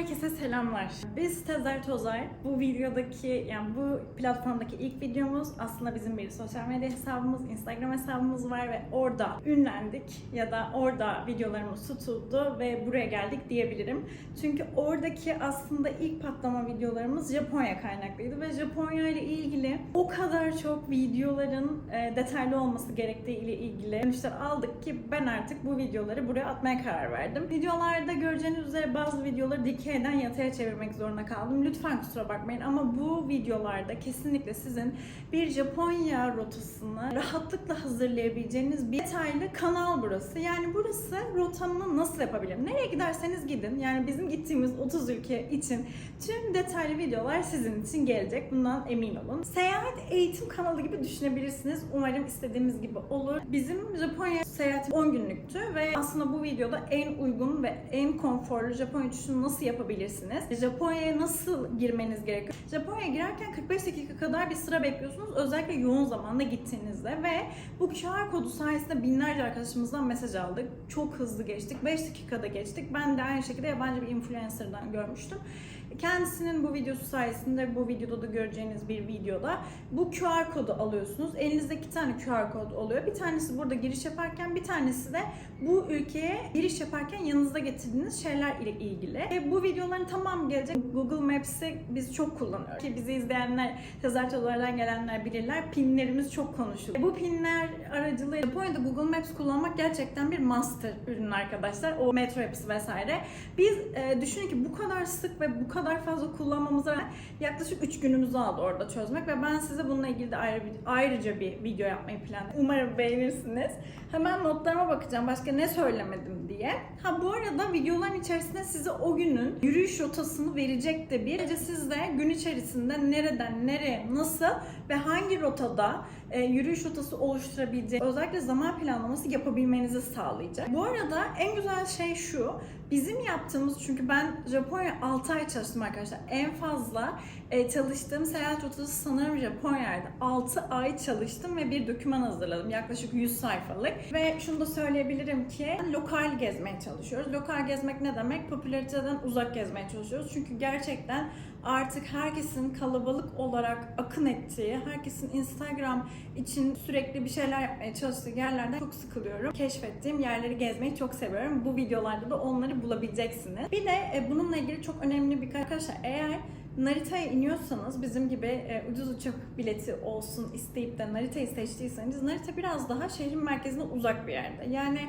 Herkese selamlar. Biz Tezer Tozar. Bu videodaki, yani bu platformdaki ilk videomuz aslında bizim bir sosyal medya hesabımız, Instagram hesabımız var ve orada ünlendik ya da orada videolarımız tutuldu ve buraya geldik diyebilirim. Çünkü oradaki aslında ilk patlama videolarımız Japonya kaynaklıydı ve Japonya ile ilgili o kadar çok videoların e, detaylı olması gerektiği ile ilgili dönüşler aldık ki ben artık bu videoları buraya atmaya karar verdim. Videolarda göreceğiniz üzere bazı videoları dikeyden yataya çevirmek zorunda kaldım. Lütfen kusura bakmayın ama bu videolarda kesinlikle sizin bir Japonya rotasını rahatlıkla hazırlayabileceğiniz bir detaylı kanal burası. Yani burası rotamı nasıl yapabilirim? Nereye giderseniz gidin. Yani bizim gittiğimiz 30 ülke için tüm detaylı videolar sizin için gelecek. Bundan emin olun. Seyahat eğitim kanalı gibi düşünebilirsiniz. Umarım istediğimiz gibi olur. Bizim Japonya seyahati 10 günlüktü ve aslında bu videoda en uygun ve en konforlu Japonya uçuşunu nasıl yapabilirsiniz? Japonya'ya nasıl girmeniz gerekiyor? Japonya'ya girerken 45 dakika kadar bir sıra bekliyorsunuz. Özellikle yoğun zamanda gittiğinizde ve bu QR kodu sayesinde binlerce arkadaşımızdan mesaj aldık. Çok hızlı geçtik. 5 dakikada geçtik. Ben de aynı şekilde yabancı bir influencer'dan görmüştüm. Kendisinin bu videosu sayesinde bu videoda da göreceğiniz bir videoda bu QR kodu alıyorsunuz. Elinizde iki tane QR kod oluyor. Bir tanesi burada giriş yaparken bir tanesi de bu ülkeye giriş yaparken yanınızda getirdiğiniz şeyler ile ilgili. Ve bu videoların tamamı gelecek. Google Maps'i biz çok kullanıyoruz. Ki bizi izleyenler, tezertolardan gelenler bilirler. Pinlerimiz çok konuşuluyor. Bu pinler aracılığıyla Japonya'da Google Maps kullanmak gerçekten bir master ürün arkadaşlar. O Metro Apps vesaire. Biz e, düşünün ki bu kadar sık ve bu kadar fazla kullanmamıza yaklaşık 3 günümüzü aldı orada çözmek ve ben size bununla ilgili de ayrı bir, ayrıca bir video yapmayı planlıyorum. Umarım beğenirsiniz. Hemen notlarıma bakacağım başka ne söylemedim diye. Ha bu arada videoların içerisinde size o günün yürüyüş rotasını verecek de bir. Siz de gün içerisinde nereden nereye nasıl ve hangi rotada e, yürüyüş rotası oluşturabileceği özellikle zaman planlaması yapabilmenizi sağlayacak. Bu arada en güzel şey şu. Bizim yaptığımız çünkü ben Japonya 6 ay çalıştım arkadaşlar. En fazla e, çalıştığım seyahat rotası sanırım Japonya'ydı. 6 ay çalıştım ve bir doküman hazırladım. Yaklaşık 100 sayfalık. Ve şunu da söyleyebilirim ki lokal gezmeye çalışıyoruz. Lokal gezmek ne demek? Popülariteden uzak gezmeye çalışıyoruz. Çünkü gerçekten artık herkesin kalabalık olarak akın ettiği, herkesin Instagram için sürekli bir şeyler yapmaya çalıştığı yerlerden çok sıkılıyorum. Keşfettiğim yerleri gezmeyi çok seviyorum. Bu videolarda da onları bulabileceksiniz. Bir de e, bununla ilgili çok önemli bir arkadaşlar eğer Narita'ya iniyorsanız bizim gibi e, ucuz uçak bileti olsun isteyip de Narita'yı seçtiyseniz Narita biraz daha şehrin merkezine uzak bir yerde. Yani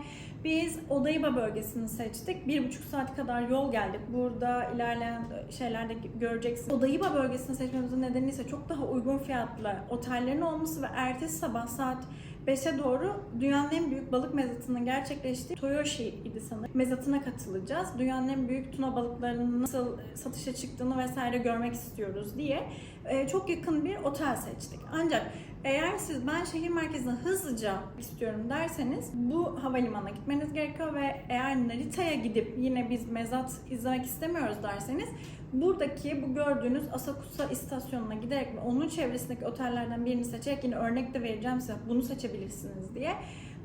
biz Odaiba bölgesini seçtik. Bir buçuk saat kadar yol geldik. Burada ilerleyen şeylerde göreceksiniz. Odaiba bölgesini seçmemizin nedeni ise çok daha uygun fiyatlı otellerin olması ve ertesi sabah saat 5'e doğru dünyanın en büyük balık mezatının gerçekleştiği Toyoshi idi sanırım. Mezatına katılacağız. Dünyanın en büyük tuna balıklarının nasıl satışa çıktığını vesaire görmek istiyoruz diye e, çok yakın bir otel seçtik. Ancak eğer siz ben şehir merkezine hızlıca istiyorum derseniz bu havalimanına gitmeniz gerekiyor ve eğer Narita'ya gidip yine biz mezat izlemek istemiyoruz derseniz buradaki bu gördüğünüz Asakusa istasyonuna giderek ve onun çevresindeki otellerden birini seçerek yine örnek de vereceğim size bunu seçebilirsiniz diye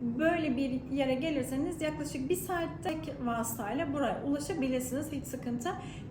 böyle bir yere gelirseniz yaklaşık bir saatte vasıtayla buraya ulaşabilirsiniz. Hiç sıkıntı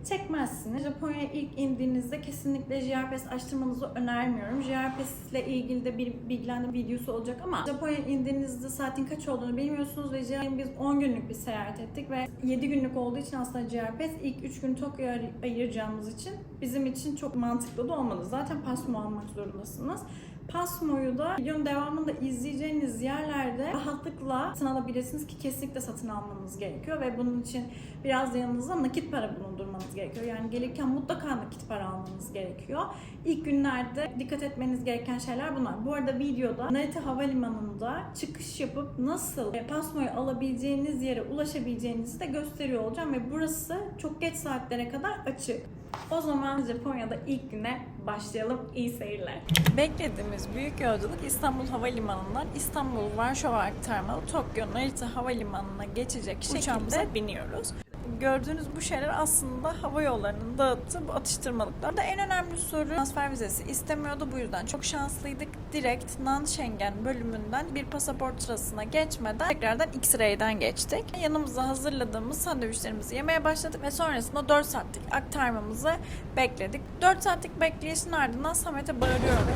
çekmezsiniz. Japonya'ya ilk indiğinizde kesinlikle JRPS açtırmanızı önermiyorum. JRPS ile ilgili de bir bilgilendirme videosu olacak ama Japonya'ya indiğinizde saatin kaç olduğunu bilmiyorsunuz ve biz 10 günlük bir seyahat ettik ve 7 günlük olduğu için aslında JRPS ilk 3 gün Tokyo'ya ayıracağımız için bizim için çok mantıklı da olmadı. Zaten pasmo almak zorundasınız. Pasmo'yu da videonun devamında izleyeceğiniz yerlerde rahatlıkla satın alabilirsiniz ki kesinlikle satın almanız gerekiyor ve bunun için biraz da yanınızda nakit para bulundurmanız gerekiyor. Yani gelirken mutlaka nakit para almanız gerekiyor. İlk günlerde dikkat etmeniz gereken şeyler bunlar. Bu arada videoda Narita Havalimanı'nda çıkış yapıp nasıl Pasmo'yu alabileceğiniz yere ulaşabileceğinizi de gösteriyor olacağım ve burası çok geç saatlere kadar açık. O zaman Japonya'da ilk güne başlayalım. İyi seyirler. Beklediğimiz büyük yolculuk İstanbul Havalimanı'ndan İstanbul Varşova aktarmalı Tokyo Narita Havalimanı'na geçecek şekilde biniyoruz. Gördüğünüz bu şeyler aslında hava yollarının dağıttığı bu atıştırmalıklar. Da en önemli soru transfer vizesi istemiyordu. Bu yüzden çok şanslıydık. Direkt non-Schengen bölümünden bir pasaport sırasına geçmeden tekrardan X-ray'den geçtik. Yanımıza hazırladığımız sandviçlerimizi yemeye başladık ve sonrasında 4 saatlik aktarmamızı bekledik. 4 saatlik bekleyişin ardından Samet'e bağırıyorum.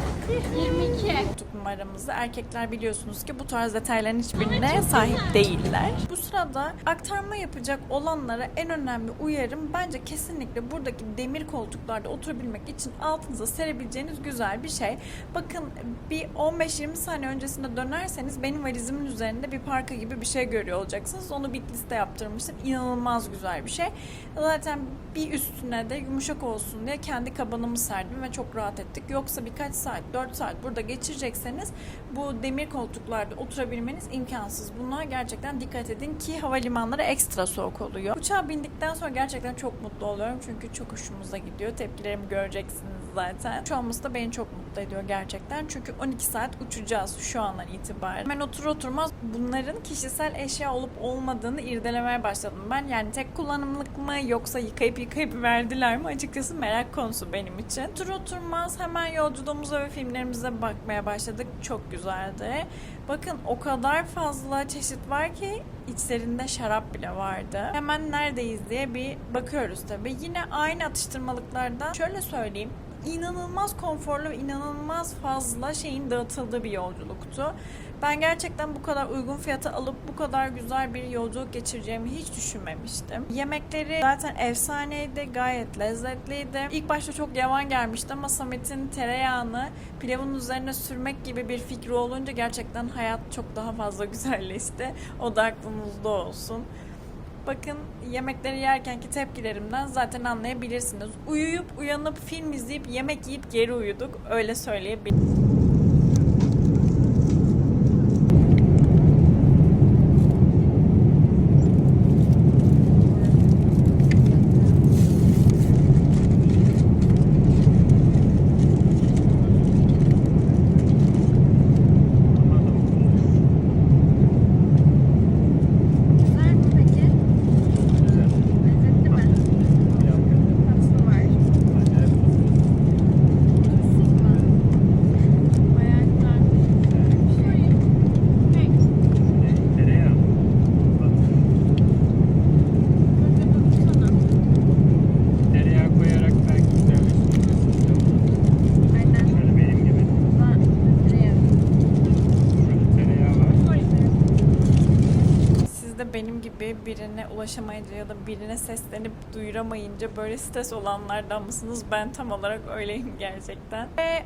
22. koltuk numaramızı. Erkekler biliyorsunuz ki bu tarz detayların hiçbirine sahip değiller. Bu sırada aktarma yapacak olanlara en önemli uyarım bence kesinlikle buradaki demir koltuklarda oturabilmek için altınıza serebileceğiniz güzel bir şey. Bakın bir 15-20 saniye öncesinde dönerseniz benim valizimin üzerinde bir parka gibi bir şey görüyor olacaksınız. Onu Bitlis'te yaptırmıştım. İnanılmaz güzel bir şey. Zaten bir üstüne de yumuşak olsun diye kendi kabanımı serdim ve çok rahat ettik. Yoksa birkaç saat, 4 saat burada geçirecekseniz bu demir koltuklarda oturabilmeniz imkansız. Buna gerçekten dikkat edin ki havalimanları ekstra soğuk oluyor. Uçağa bindikten sonra gerçekten çok mutlu oluyorum çünkü çok hoşumuza gidiyor. Tepkilerimi göreceksiniz zaten. Şu olması da beni çok mutlu ediyor gerçekten. Çünkü 12 saat uçacağız şu andan itibaren. Hemen otur oturmaz bunların kişisel eşya olup olmadığını irdelemeye başladım ben. Yani tek kullanımlık mı yoksa yıkayıp yıkayıp verdiler mi açıkçası merak konusu benim için. Otur oturmaz hemen yolculuğumuza ve filmlerimize bakmaya başladık. Çok güzeldi. Bakın o kadar fazla çeşit var ki içlerinde şarap bile vardı. Hemen neredeyiz diye bir bakıyoruz tabii. Yine aynı atıştırmalıklardan şöyle söyleyeyim inanılmaz konforlu ve inanılmaz fazla şeyin dağıtıldığı bir yolculuktu. Ben gerçekten bu kadar uygun fiyata alıp bu kadar güzel bir yolculuk geçireceğimi hiç düşünmemiştim. Yemekleri zaten efsaneydi, gayet lezzetliydi. İlk başta çok yavan gelmişti ama Samet'in tereyağını pilavın üzerine sürmek gibi bir fikri olunca gerçekten hayat çok daha fazla güzelleşti. O da aklınızda olsun. Bakın yemekleri yerkenki tepkilerimden zaten anlayabilirsiniz. Uyuyup uyanıp film izleyip yemek yiyip geri uyuduk. Öyle söyleyebilirim. Güzel mi peki? Lezzetli mi? Tatlı var. Tuzsuz mu? Bayağı güzelmiş. Şöyle. Evet. Tereyağı. Önce dokunsana. Tereyağı koyarak belki güzelleştirebilirsin. Aynen. Şöyle benim gibi. Ben tereyağı. Şöyle tereyağı var. Siz de benim gibi birine ulaşamayınca ya da birine seslenip duyuramayınca böyle stres olanlardan mısınız? Ben tam olarak öyleyim gerçekten. Ve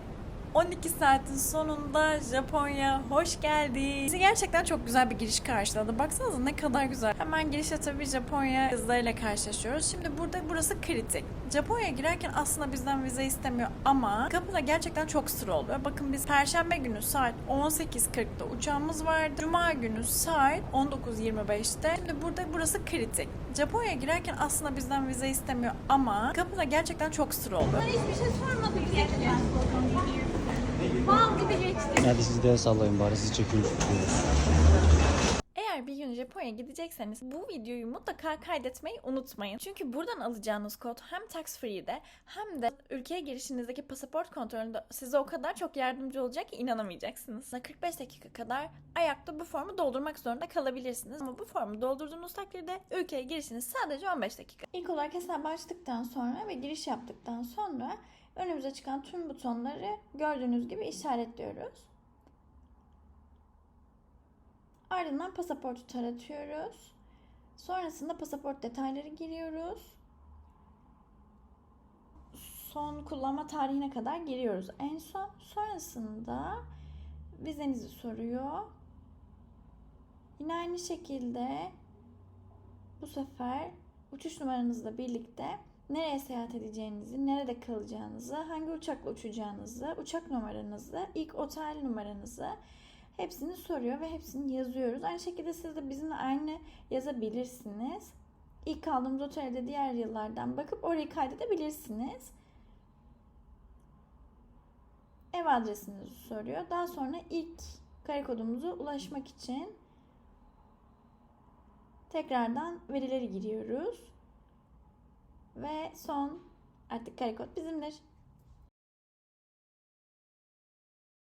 12 saatin sonunda Japonya hoş geldi. Bizi gerçekten çok güzel bir giriş karşıladı. Baksanıza ne kadar güzel. Hemen girişte tabii Japonya kızlarıyla karşılaşıyoruz. Şimdi burada burası kritik. Japonya'ya girerken aslında bizden vize istemiyor ama kapıda gerçekten çok sıra oluyor. Bakın biz Perşembe günü saat 18.40'da uçağımız vardı. Cuma günü saat 19.25'te. Şimdi burada burası kritik. Japonya'ya girerken aslında bizden vize istemiyor ama kapıda gerçekten çok sıra oluyor. Hiçbir şey sormadık ya. Bal gibi geçti. Hadi siz de sallayın bari siz çekin tutuyoruz. Eğer bir gün Japonya'ya gidecekseniz bu videoyu mutlaka kaydetmeyi unutmayın. Çünkü buradan alacağınız kod hem tax free'de hem de ülkeye girişinizdeki pasaport kontrolünde size o kadar çok yardımcı olacak ki inanamayacaksınız. 45 dakika kadar ayakta bu formu doldurmak zorunda kalabilirsiniz. Ama bu formu doldurduğunuz takdirde ülkeye girişiniz sadece 15 dakika. İlk olarak hesabı açtıktan sonra ve giriş yaptıktan sonra önümüze çıkan tüm butonları gördüğünüz gibi işaretliyoruz. Ardından pasaportu taratıyoruz. Sonrasında pasaport detayları giriyoruz. Son kullanma tarihine kadar giriyoruz. En son sonrasında vizenizi soruyor. Yine aynı şekilde bu sefer uçuş numaranızla birlikte nereye seyahat edeceğinizi, nerede kalacağınızı, hangi uçakla uçacağınızı, uçak numaranızı, ilk otel numaranızı hepsini soruyor ve hepsini yazıyoruz. Aynı şekilde siz de bizimle aynı yazabilirsiniz. İlk kaldığımız otelde diğer yıllardan bakıp orayı kaydedebilirsiniz. Ev adresinizi soruyor. Daha sonra ilk kare kodumuza ulaşmak için tekrardan verileri giriyoruz. Ve son artık karekod bizimdir.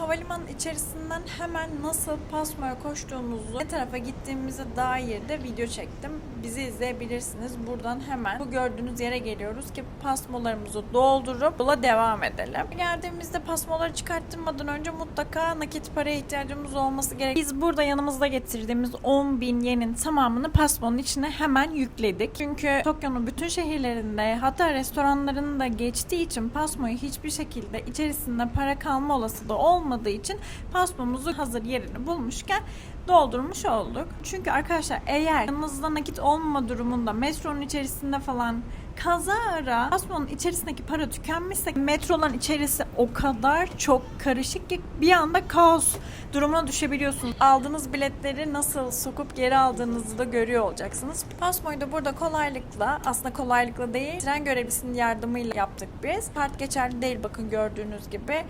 Havalimanı içerisinden hemen nasıl Pasmo'ya koştuğumuzu, ne tarafa gittiğimize dair de video çektim. Bizi izleyebilirsiniz. Buradan hemen bu gördüğünüz yere geliyoruz ki pasmolarımızı doldurup yola devam edelim. Geldiğimizde pasmoları çıkarttırmadan önce mutlaka nakit paraya ihtiyacımız olması gerek. Biz burada yanımızda getirdiğimiz 10 bin yenin tamamını pasmonun içine hemen yükledik. Çünkü Tokyo'nun bütün şehirlerinde hatta restoranlarında geçtiği için pasmoyu hiçbir şekilde içerisinde para kalma olasılığı olmadığı için pasmomuzu hazır yerini bulmuşken doldurmuş olduk. Çünkü arkadaşlar eğer yanınızda nakit olmama durumunda metronun içerisinde falan kazara pasmonun içerisindeki para tükenmişse metroların içerisi o kadar çok karışık ki bir anda kaos durumuna düşebiliyorsunuz. Aldığınız biletleri nasıl sokup geri aldığınızı da görüyor olacaksınız. Pasmoyu da burada kolaylıkla aslında kolaylıkla değil tren görevlisinin yardımıyla yaptık biz. Kart geçerli değil bakın gördüğünüz gibi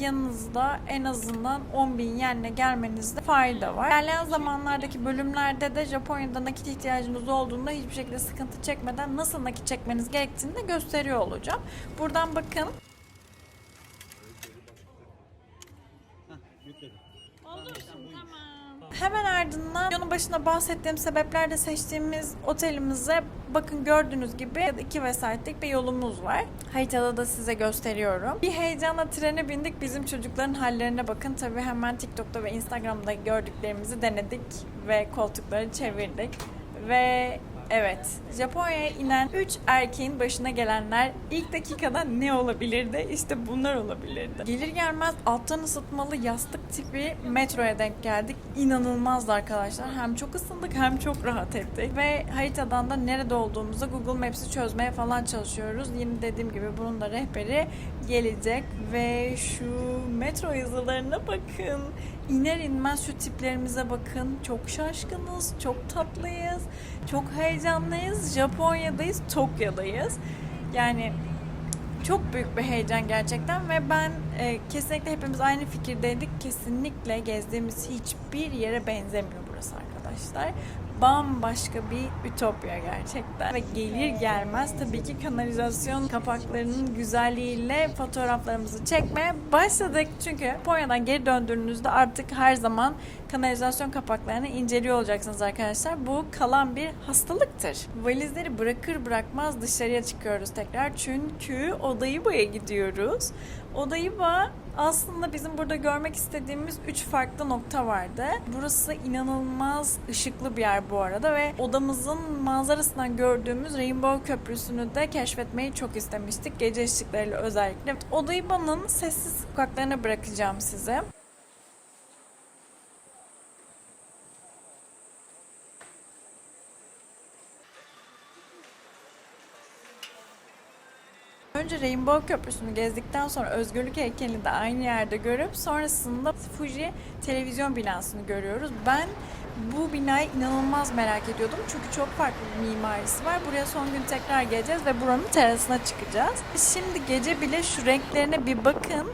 yanınızda en azından 10 bin yenle gelmenizde fayda var. İlerleyen zamanlardaki bölümlerde de Japonya'da nakit ihtiyacınız olduğunda hiçbir şekilde sıkıntı çekmeden nasıl nakit çekmeniz gerektiğini de gösteriyor olacağım. Buradan bakın. Hemen ardından videonun başında bahsettiğim sebeplerle seçtiğimiz otelimize bakın gördüğünüz gibi 2 vesayetlik bir yolumuz var. Haritada da size gösteriyorum. Bir heyecanla trene bindik. Bizim çocukların hallerine bakın. Tabii hemen TikTok'ta ve Instagram'da gördüklerimizi denedik ve koltukları çevirdik. Ve Evet, Japonya'ya inen 3 erkeğin başına gelenler ilk dakikada ne olabilirdi? İşte bunlar olabilirdi. Gelir gelmez alttan ısıtmalı yastık tipi metroya denk geldik. İnanılmazdı arkadaşlar. Hem çok ısındık hem çok rahat ettik. Ve haritadan da nerede olduğumuzu Google Maps'i çözmeye falan çalışıyoruz. Yine dediğim gibi bunun da rehberi gelecek. Ve şu metro yazılarına bakın. İner inmez şu tiplerimize bakın. Çok şaşkınız, çok tatlıyız, çok heyecanlıyız. Japonya'dayız, Tokyo'dayız. Yani çok büyük bir heyecan gerçekten ve ben e, kesinlikle hepimiz aynı fikirdeydik. Kesinlikle gezdiğimiz hiçbir yere benzemiyor burası arkadaşlar. Bambaşka bir ütopya gerçekten. Ve gelir gelmez tabii ki kanalizasyon kapaklarının güzelliğiyle fotoğraflarımızı çekmeye başladık. Çünkü Japonya'dan geri döndüğünüzde artık her zaman kanalizasyon kapaklarını inceliyor olacaksınız arkadaşlar. Bu kalan bir hastalıktır. Valizleri bırakır bırakmaz dışarıya çıkıyoruz tekrar. Çünkü Odaiba gidiyoruz. Odaiba aslında bizim burada görmek istediğimiz üç farklı nokta vardı. Burası inanılmaz ışıklı bir yer bu arada ve odamızın manzarasından gördüğümüz Rainbow Köprüsü'nü de keşfetmeyi çok istemiştik. Gece ışıklarıyla özellikle. Odaiba'nın sessiz sokaklarına bırakacağım size. Önce Rainbow Köprüsü'nü gezdikten sonra Özgürlük Heykeli'ni de aynı yerde görüp sonrasında Fuji televizyon binasını görüyoruz. Ben bu binayı inanılmaz merak ediyordum çünkü çok farklı bir mimarisi var. Buraya son gün tekrar geleceğiz ve buranın terasına çıkacağız. Şimdi gece bile şu renklerine bir bakın.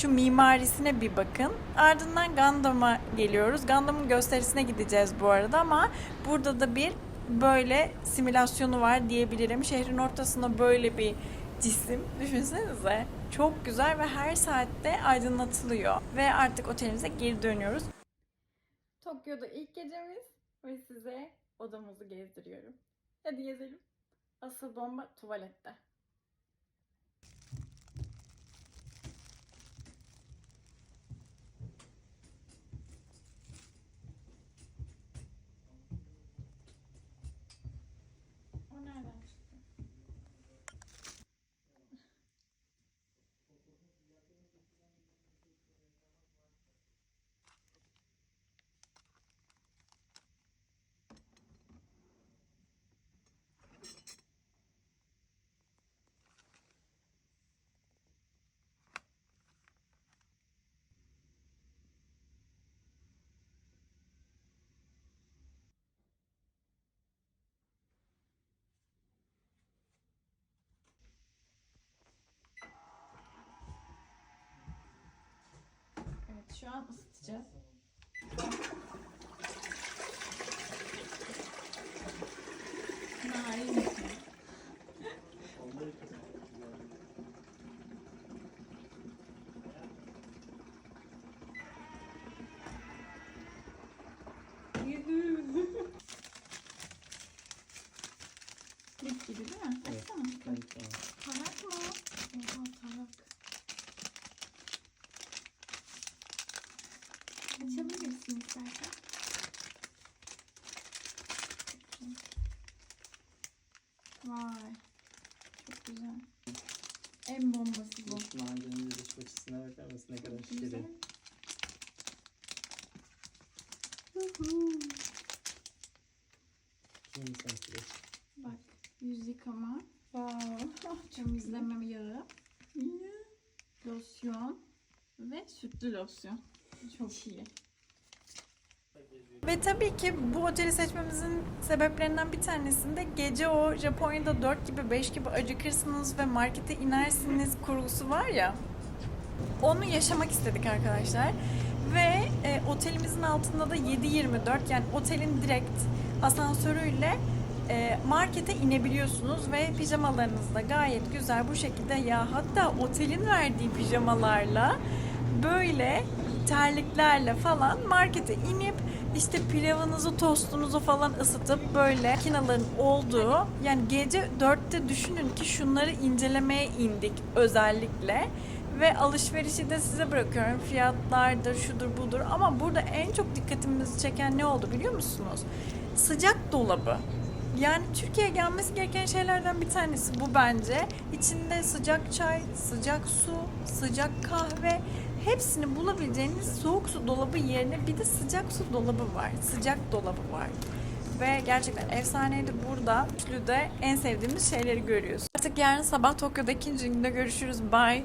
Şu mimarisine bir bakın. Ardından Gundam'a geliyoruz. Gundam'ın gösterisine gideceğiz bu arada ama burada da bir böyle simülasyonu var diyebilirim. Şehrin ortasında böyle bir cisim. Düşünsenize. Çok güzel ve her saatte aydınlatılıyor. Ve artık otelimize geri dönüyoruz. Tokyo'da ilk gecemiz ve size odamızı gezdiriyorum. Hadi gezelim. Asıl bomba tuvalette. O nereden çıktı? Şu an ısıtacağız. Narin. Lif gibi değil mi? Baksana. Tarak mı? Oha tarak. İstersen. Vay. Çok güzel. En bombası bu. Mahallenin dış açısına bakar mısın ne kadar şirin. Kim sen Bak yüz yıkama. Wow. Temizleme yağı. Losyon. Ve sütlü losyon. Çok iyi. Ve tabii ki bu oteli seçmemizin sebeplerinden bir tanesinde gece o Japonya'da 4 gibi 5 gibi acıkırsınız ve markete inersiniz kurgusu var ya. Onu yaşamak istedik arkadaşlar. Ve e, otelimizin altında da 7-24 yani otelin direkt asansörüyle e, markete inebiliyorsunuz ve pijamalarınız da gayet güzel bu şekilde ya hatta otelin verdiği pijamalarla böyle terliklerle falan markete inip işte pilavınızı, tostunuzu falan ısıtıp böyle makinaların olduğu yani gece 4'te düşünün ki şunları incelemeye indik özellikle ve alışverişi de size bırakıyorum. Fiyatlardır, şudur budur ama burada en çok dikkatimizi çeken ne oldu biliyor musunuz? Sıcak dolabı. Yani Türkiye'ye gelmesi gereken şeylerden bir tanesi bu bence. İçinde sıcak çay, sıcak su, sıcak kahve hepsini bulabileceğiniz soğuk su dolabı yerine bir de sıcak su dolabı var. Sıcak dolabı var. Ve gerçekten efsaneydi burada. Üçlüde en sevdiğimiz şeyleri görüyoruz. Artık yarın sabah Tokyo'da ikinci günde görüşürüz. Bye.